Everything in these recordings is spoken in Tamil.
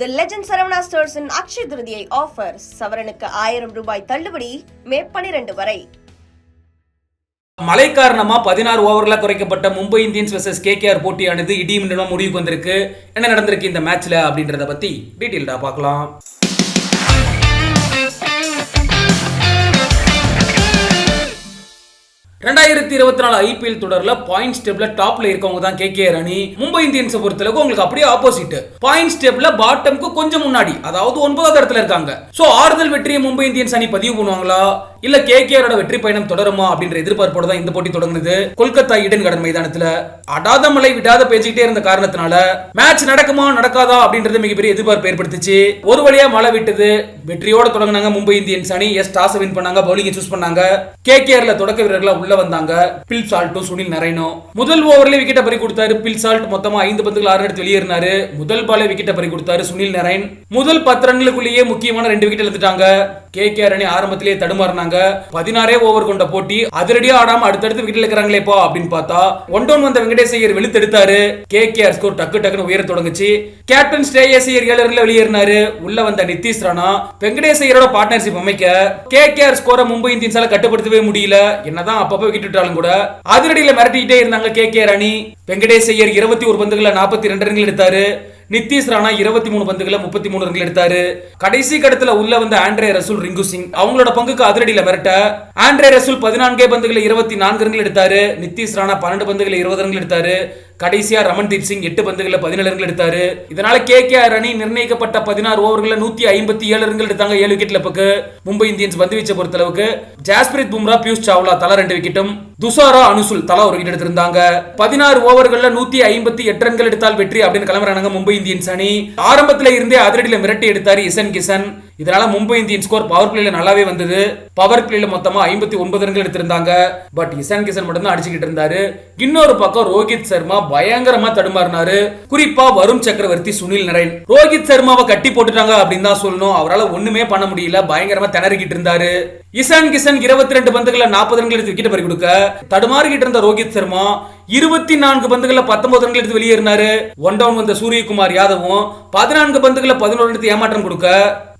தி லெஜண்ட் சரவணா ஸ்டோர்ஸின் அக்ஷய திருதியை ஆஃபர் சவரனுக்கு ஆயிரம் ரூபாய் தள்ளுபடி மே பனிரெண்டு வரை. மழை காரணமா பதினாறு ஓவர்ல குறைக்கப்பட்ட மும்பை இந்தியன்ஸ் வெர்சஸ் கேகேஆர் போட்டியானது இடி முடிவுக்கு வந்திருக்கு. என்ன நடந்திருக்கு இந்த மேட்ச்ல அப்படின்றத பத்தி டீட்டெயில்டா பார்க்கலாம். ரெண்டாயிரத்தி இருபத்தி நாலு ஐபிஎல் தொடர்ல பாயிண்ட்ஸ் ஸ்டெப்ல டாப்ல இருக்கவங்க தான் கேகேஆர் அணி மும்பை இந்தியன்ஸை பொறுத்தளவுக்கு உங்களுக்கு அப்படியே ஆப்போசிட் பாயிண்ட்ஸ் டேபிள்ல பாட்டம்க்கு கொஞ்சம் முன்னாடி அதாவது ஒன்பதாவது இடத்துல இருக்காங்க. சோ ஆறுதல் வெற்றியை மும்பை இந்தியன்ஸ் அணி பதிவு பண்ணுவாங்களா? இல்ல கேகேஆரோட வெற்றி பயணம் தொடருமா அப்படின்ற எதிர்பார்ப்போட தான் இந்த போட்டி தொடங்குது கொல்கத்தா ஈடன் கடன் மைதானத்துல அடாத மழை விடாத பேசிக்கிட்டே இருந்த காரணத்தினால மேட்ச் நடக்குமா நடக்காதா அப்படின்றது மிகப்பெரிய எதிர்பார்ப்பு ஏற்படுத்துச்சு. ஒரு வழியா மழை விட்டது. வெற்றியோட தொடங்கினாங்க மும்பை இந்தியன்ஸ் அணி. எஸ் டாஸ் வின் பண்ணாங்க. பவுலிங் சூஸ் பண்ணாங்க. கேகேஆர்ல தொடக்க வீரர்களா உள்ள வந்தாங்க. பில் சால்ட்டும் சுனில் நரைனும். முதல் ஓவர்ல விக்கெட்டை பறி கொடுத்தாரு. பில் சால்ட் மொத்தமா ஐந்து பந்துகள் ஆறு எடுத்து வெளியேறினாரு. முதல் பாலே விக்கெட்டை பறி கொடுத்தாரு சுனில் நரைன். முதல் பத்து ரன்களுக்குள்ளேயே முக்கியமான ரெண்டு விக்கெட் எடுத்துட்டாங்க. கேகேஆர் அணி ஆரம்பத்திலேயே தடுமாறினாங்க. பதினாறே ஓவர் கொண்ட போட்டி அதிரடியா ஆடாம அடுத்தடுத்து விக்கெட் இருக்கிறாங்களேப்பா அப்படின்னு பார்த்தா ஒன் டவுன் வந்த வெங்கடேஷ் ஐயர் வெளுத்தெடுத்தாரு. கேகேஆர் ஸ்கோர் டக்கு டக்குன்னு உயர தொடங்குச்சு. கேப்டன் ஸ்ரேயஸ் ஐயர் ஏழு வெளியேறினாரு. உள்ள வந்த நிதிஷ் ராணா வெங்கடேஷ் ஐயரோட பார்ட்னர்ஷிப் அமைக்க கேகேஆர் ஸ்கோரை மும்பை இந்தியன்ஸால கட்டுப்படுத்தவே முடியல. என்னதான் அப்பப்போ விக்கெட் விட்டாலும் கூட அதிரடியில மிரட்டிக்கிட்டே இருந்தாங்க கே கே அணி. வெங்கடேஷ் ஐயர் இருபத்தி ஒரு பந்துகளை நாற்பத்தி ரெண்டு ரன்கள் எடுத்தாரு. நித்திஷ் ராணா இருபத்தி மூணு பந்துகளை முப்பத்தி மூணு ரன்கள் எடுத்தாரு. கடைசி கடத்துல உள்ள வந்த ஆண்ட்ரே ரசூல் ரிங்கு சிங் அவங்களோட பங்குக்கு அதிரடியில மிரட்ட ஆண்ட்ரே ரசூல் பதினான்கே பந்துகளை இருபத்தி நான்கு ரன்கள் எடுத்தாரு. நித்திஷ் ராணா பன்னெண்டு பந்துகளை இருபது ரன்கள் எடுத்தாரு. கடைசியா ரமன்தீப் சிங் எட்டு பந்துகளில் பதினேழு ரன்கள் எடுத்தாரு. இதனால கே கே அணி நிர்ணயிக்கப்பட்ட பதினாறு ஓவர்களில் நூத்தி ஐம்பத்தி ஏழு ரன்கள் எடுத்தாங்க ஏழு விக்கெட்ல பக்கு மும்பை இந்தியன்ஸ் பந்து வீச்சை பொறுத்தளவுக்கு ஜாஸ்பிரித் பும்ரா பியூஷ் சாவ்லா தலா ரெண்டு விக்கெட்டும் துஷாரா அனுசுல் தலா ஒரு விக்கெட் எடுத்திருந்தாங்க. பதினாறு ஓவர்களில் நூத்தி ஐம்பத்தி எட்டு ரன்கள் எடுத்தால் வெற்றி அப்படின்னு கிளம்புறாங்க மும்பை இந்தியன்ஸ் அணி. ஆரம்பத்தில் இருந்தே அதிரடியில் மிரட்டி எடுத்தார் இசன் கிசன் இதனால மும்பை இந்தியன் ஸ்கோர் பவர் பிளேல நல்லாவே வந்தது. பவர் பிளேல மொத்தமா ஐம்பத்தி ஒன்பது ரன்கள் எடுத்திருந்தாங்க. பட் இசான் கிஷன் மட்டும் தான் அடிச்சுக்கிட்டு இருந்தாரு. இன்னொரு பக்கம் ரோஹித் சர்மா பயங்கரமா தடுமாறினாரு. குறிப்பா வருண் சக்கரவர்த்தி சுனில் நரேன் ரோஹித் சர்மாவை கட்டி போட்டுட்டாங்க அப்படின்னு தான் சொல்லணும். அவரால் ஒண்ணுமே பண்ண முடியல. பயங்கரமா திணறிக்கிட்டு இருந்தாரு. இசான் கிஷன் இருபத்தி ரெண்டு பந்துகளை நாற்பது ரன்கள் எடுத்து விக்கெட் பறி கொடுக்க. தடுமாறிக்கிட்டு இருந்த ரோஹித் சர்மா இருபத்தி நான்கு பந்துகள்ல பத்தொன்பது ரன்கள் எடுத்து வெளியேறினாரு. ஒன் டவுன் வந்த சூரியகுமார் யாதவும். பதினான்கு பந்துகள்ல பதினோரு எடுத்து ஏமாற்றம் கொடுக்க.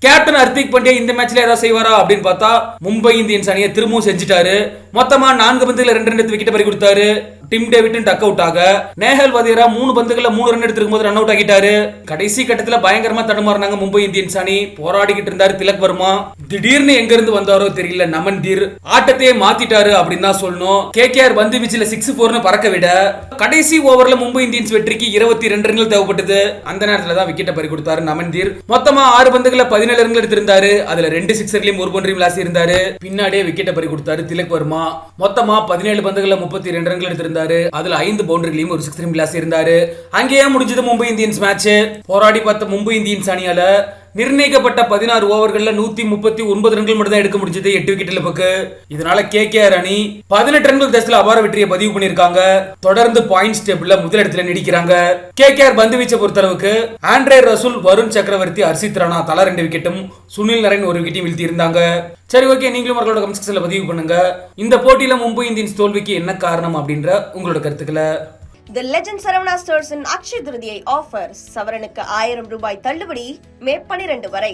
கேப்டன் ஹர்திக் பாண்டியா இந்த மேட்ச்ல ஏதாவது செய்வாரா அப்படின்னு பார்த்தா மும்பை இந்தியன்ஸ் அணியை திரும்பவும் செஞ்சுட்டாரு. மொத்தமா நான்கு பந்துகளை ரெண்டு ரன் எடுத்து விக்கெட் பறி கொடுத்தாரு. டிம் டேவிட்டும் டக் அவுட் ஆக நேஹல் வதேரா மூணு பந்துகள்ல மூணு ரன் எடுத்திருக்கும் போது ரன் அவுட் ஆகிட்டாரு. கடைசி கட்டத்துல பயங்கரமா தடுமாறினாங்க மும்பை இந்தியன்ஸ் அணி. போராடிக்கிட்டு இருந்தாரு திலக் வர்மா. திடீர்னு எங்க இருந்து வந்தாரோ தெரியல நமன் தீர். ஆட்டத்தையே மாத்திட்டாரு அப்படின்னு தான் சொல்லணும். கே கேஆர் பந்து வீச்சுல சிக்ஸ் போர்னு பறக்க விட கடைசி ஓவர்ல மும்பை இந்தியன்ஸ் வெற்றிக்கு இருபத்தி ரெண்டு ரன்கள் தேவைப்பட்டது. அந்த நேரத்துல தான் விக்கெட்டை பறி கொடுத்தாரு நமன்தீர். மொத்தமா ஆறு பந்துகளை பதினேழு ரன்கள் எடுத்திருந்தாரு. அதுல ரெண்டு சிக்ஸர்லயும் ஒரு பவுண்டரி விளாசி இருந்தாரு. பின்னாடியே விக்கெட்டை பறி கொடுத்தாரு திலக் வர்மா. மொத்தமா பதினேழு பந்துகளை முப்பத்தி ரெண்டு ரன்கள் எடுத்திருந்தாரு. அதுல ஐந்து பவுண்டரிகளையும் ஒரு சிக்ஸரையும் விளாசி இருந்தாரு. அங்கேயே முடிஞ்சது மும்பை இந்தியன்ஸ் மேட்ச் போராடி பார்த்த மும்பை இந்தியன்ஸ் அணியால நிர்ணயிக்கப்பட்ட பதினாறு ஓவர்களில் நூத்தி முப்பத்தி ஒன்பது ரன்கள் மட்டும் தான் எடுக்க முடிஞ்சது எட்டு விக்கெட்ல பக்கு. இதனால கே அணி பதினெட்டு ரன்கள் தேசத்துல அபார வெற்றியை பதிவு பண்ணிருக்காங்க தொடர்ந்து பாயிண்ட்ஸ் டேபிள்ல முதலிடத்துல நீடிக்கிறாங்க. கே பந்து வீச்சை பொறுத்தளவுக்கு ஆண்ட்ரே ரசூல் வருண் சக்கரவர்த்தி அர்சித் ராணா தலா ரெண்டு விக்கெட்டும் சுனில் நரேன் ஒரு விக்கெட்டையும் வீழ்த்தி இருந்தாங்க சரி ஓகே நீங்களும் உங்களோட கமெண்ட்ஸ்ல பதிவு பண்ணுங்க. இந்த போட்டியில மும்பை இந்தியன்ஸ் தோல்விக்கு என்ன காரணம் அப்படின்ற உங்களோட கருத்துக்களை தி லெஜண்ட் சரவணா ஸ்டோர்ஸின் அக்ஷய திருதியை ஆஃபர் சவரனுக்கு ஆயிரம் ரூபாய் தள்ளுபடி மே பனிரெண்டு வரை.